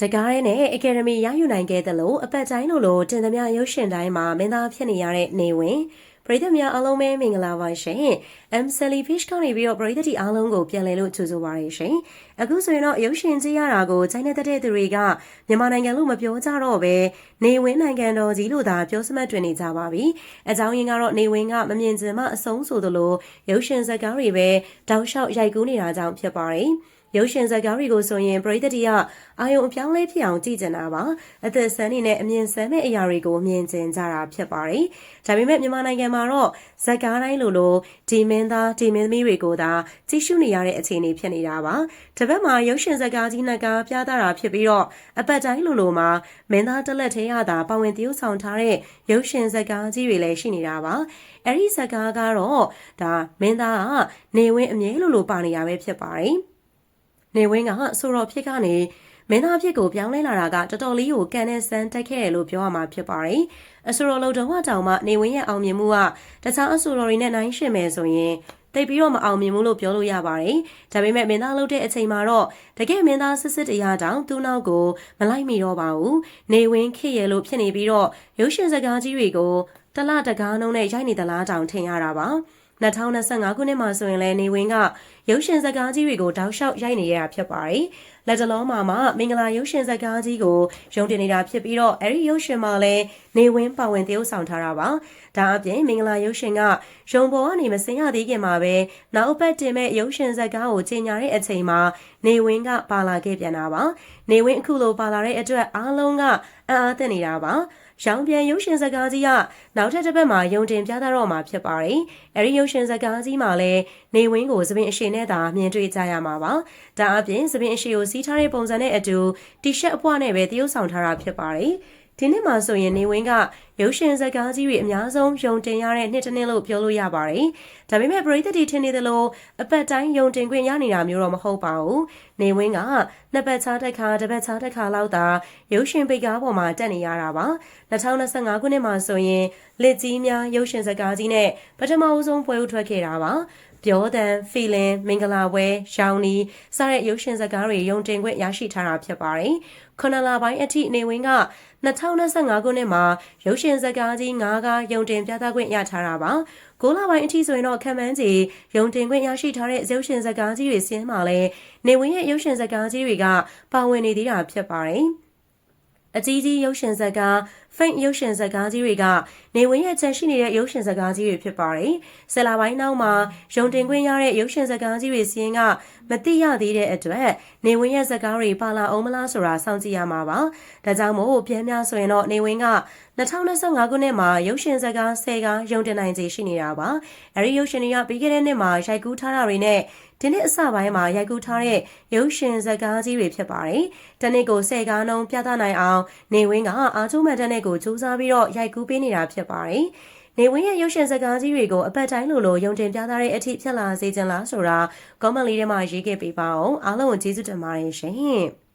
တကားရဲနဲ့အကယ်ဒမီရယူနိုင်ခဲ့သလိုအပတ်တိုင်းလိုလိုတင်သမျှရုပ်ရှင်တိုင်းမှာမင်းသားဖြစ်နေရတဲ့နေဝင်ပရိသတ်များအားလုံးပဲမင်္ဂလာပါရှင် M Sally Fish ကနေပြီးတော့ပရိသတ်တီအားလုံးကိုပြန်လည်လို့ကြိုဆိုပါရရှင်အခုဆိုရင်တော့ရုပ်ရှင်ကြည့်ရတာကိုချိန်နေတဲ့တဲ့သူတွေကမြန်မာနိုင်ငံလို့မပြောကြတော့ပဲနေဝင်နိုင်ငံတော်ကြီးလို့သာပြောစမှတ်တွင်နေကြပါပြီအကြောင်းရင်းကတော့နေဝင်ကမမြင်ချင်မှအဆုံးဆိုသလိုရုပ်ရှင်ဇာတ်ကားတွေပဲတောက်လျှောက်ရိုက်ကူးနေတာကြောင့်ဖြစ်ပါတယ် ရုပ်ရှင်ဇာတ်ကားတွေကိုဆိုရင်ပရိသတ်တီကအာယုံအပြောင်းလဲဖြစ်အောင်ကြည့်ကြတာပါအသက်ဆန်းနေနဲ့အမြင်ဆန်းမဲ့အရာတွေကိုမြင်ကျင်ကြတာဖြစ်ပါတယ်ဒါပေမဲ့မြန်မာနိုင်ငံမှာတော့ဇာတ်ကားတိုင်းလိုလိုဒီမင်းသားဒီမင်းသမီးတွေကိုသာကြည့်ရှုနေရတဲ့အခြေအနေဖြစ်နေတာပါတစ်ဖက်မှာရုပ်ရှင်ဇာတ်ကားကြီးနှစ်ကားပြသတာဖြစ်ပြီးတော့အပတ်တိုင်းလိုလိုမှာမင်းသားတစ်လက်ထဲရတာပါဝင်တရုပ်ဆောင်ထားတဲ့ရုပ်ရှင်ဇာတ်ကားကြီးတွေလည်းရှိနေတာပါအဲ့ဒီဇာတ်ကားကတော့ဒါမင်းသားကနေဝင်းအမြဲလိုလိုပါနေရပဲဖြစ်ပါတယ် နေဝင်းကဆိုတော့ဖြစ်ကနေမင်းသားဖြစ်ကိုပြောင်းလဲလာတာကတော်တော်လေးကိုကန်နဲ့ဆန်းတက်ခဲ့တယ်လို့ပြောရမှာဖြစ်ပါတယ်။အဆိုတော်လုံတော်ဝတောင်မှနေဝင်းရဲ့အောင်မြင်မှုကတခြားအဆိုတော်တွေနဲ့နိုင်ရှင်မယ်ဆိုရင်တိတ်ပြီးတော့မအောင်မြင်ဘူးလို့ပြောလို့ရပါတယ်။ဒါပေမဲ့မင်းသားလုပ်တဲ့အချိန်မှာတော့တကယ်မင်းသားစစ်စစ်တရားတောင်သူ့နောက်ကိုမလိုက်မိတော့ပါဘူး။နေဝင်းခေရလို့ဖြစ်နေပြီးတော့ရုပ်ရှင်စကားကြီးတွေကိုတလတကားနှုံးနဲ့ရိုက်နေသလားတောင်ထင်ရတာပါ။ 2025ခုနှစ်မှာဆိုရင်လည်းနေဝင်းကရုပ်ရှင်ဇာတ်ကားကြီးတွေကိုတောက်လျှောက်ရိုက်နေရတာဖြစ်ပါတယ်။လက်တလုံးမှာမှမင်္ဂလာရုပ်ရှင်ဇာတ်ကားကြီးကိုရုံတင်နေတာဖြစ်ပြီးတော့အဲဒီရုပ်ရှင်မှာလည်းနေဝင်းပါဝင်တရုပ်ဆောင်ထားတာပါ။ဒါအပြင်မင်္ဂလာရုပ်ရှင်ကရုံပေါ်ကနေမစင်ရသေးခင်မှာပဲနောက်ပတ်တင်မဲ့ရုပ်ရှင်ဇာတ်ကားကိုကြီးညာတဲ့အချိန်မှာနေဝင်းကပါလာခဲ့ပြန်တာပါ။နေဝင်းအခုလိုပါလာတဲ့အတွက်အားလုံးကအံ့အားသင့်နေတာပါ။ရောင်ပြန်ရုပ်ရှင်ဇာတ်ကားကြီးကနောက်ထပ်တစ်ပတ်မှာယုံတင်ပြသတော့မှာဖြစ်ပါတယ်။အဲဒီရုပ်ရှင်ဇာတ်ကားကြီးမှာလည်းနေဝင်းကိုသပင်အရှိနဲ့သာမြင်တွေ့ကြရမှာပါ။ဒါအပြင်သပင်အရှိကိုစီးထားတဲ့ပုံစံနဲ့အတူတီရှပ်အပွားနဲ့ပဲတရုပ်ဆောင်ထားတာဖြစ်ပါတယ်။ဒီနှစ်မှာဆိုရင်နေဝင်းက ရုပ်ရှင်ဇာတ်ကားကြီးတွေအများဆုံးယုံတင်ရတဲ့နှစ်တစ်နှစ်လို့ပြောလို့ရပါတယ်။ဒါပေမဲ့ပရိသတ်တွေထင်နေသလိုအပတ်တိုင်းယုံတင်ခွင့်ရနေတာမျိုးတော့မဟုတ်ပါဘူး။နေဝင်းကနှစ်ပတ်ချားတစ်ခါတစ်ပတ်ချားတစ်ခါလောက်သာရုပ်ရှင်ပိတ်ကားပေါ်မှာတက်နေရတာပါ။2025ခုနှစ်မှာဆိုရင်လက်ကြီးများရုပ်ရှင်ဇာတ်ကားကြီးနဲ့ပထမအဆုံးပွဲဥထွက်ခဲ့တာပါ။ပြောတန်ဖီလင်မင်္ဂလာပွဲရောင်နီစတဲ့ရုပ်ရှင်ဇာတ်ကားတွေယုံတင်ခွင့်ရရှိထားတာဖြစ်ပါတယ်။ခုနလပိုင်းအထိနေဝင်းက2025ခုနှစ်မှာရုပ်ရှင်ဇာတ်ကားကြီး9ကားယုံတင်ပြသခွင့်ရထားတာပါ။ကိုလာပိုင်းအထိဆိုရင်တော့ခံမှန်းကြီးယုံတင်ခွင့်ရရှိထားတဲ့ရုပ်ရှင်ဇာတ်ကားကြီးတွေစင်းမှာလဲနေဝင်းရဲ့ရုပ်ရှင်ဇာတ်ကားကြီးတွေကပါဝင်နေသေးတာဖြစ်ပါတယ်။အကြီးကြီးရုပ်ရှင်ဇာတ်ကား faint ရုပ်ရှင်ဇာတ်ကားကြီးတွေကနေဝင်ရဲ့ချန်ရှိနေတဲ့ရုပ်ရှင်ဇာတ်ကားကြီးတွေဖြစ်ပါတယ်။ဆယ်လပိုင်းနောက်မှာရုံတင်ခွင့်ရတဲ့ရုပ်ရှင်ဇာတ်ကားကြီးတွေစီးရင်ကမသိရသေးတဲ့အတွက်နေဝင်ရဲ့ဇာတ်ကားတွေပါလာအောင်မလားဆိုတာစောင့်ကြည့်ရမှာပါ။ဒါကြောင့်မို့ပြန်များဆိုရင်တော့နေဝင်က2025ခုနှစ်မှာရုပ်ရှင်ဇာတ်ကား10ကားရုံတင်နိုင်ခြေရှိနေတာပါ။အဲဒီရုပ်ရှင်တွေကပြီးခဲ့တဲ့နှစ်မှာရိုက်ကူးထားတာတွေနဲ့ဒီနှစ်အစပိုင်းမှာရိုက်ကူးထားတဲ့ရုပ်ရှင်ဇာတ်ကားကြီးတွေဖြစ်ပါတယ်။တနစ်ကို10ကားနှုန်းပြသနိုင်အောင်နေဝင်းကအာချိုးမန်တန်နဲ့ကိုစူးစမ်းပြီးတော့ရိုက်ကူးပေးနေတာဖြစ်ပါတယ်။နေဝင်းရဲ့ရုပ်ရှင်ဇာတ်ကားကြီးတွေကိုအပတ်တိုင်းလိုလိုယုံတင်ပြသတဲ့အထိဖြစ်လာစေချင်လားဆိုတာ comment လေးထဲမှာရေးခဲ့ပေးပါအောင်အားလုံးကိုကျေးဇူးတင်ပါတယ်ရှင်။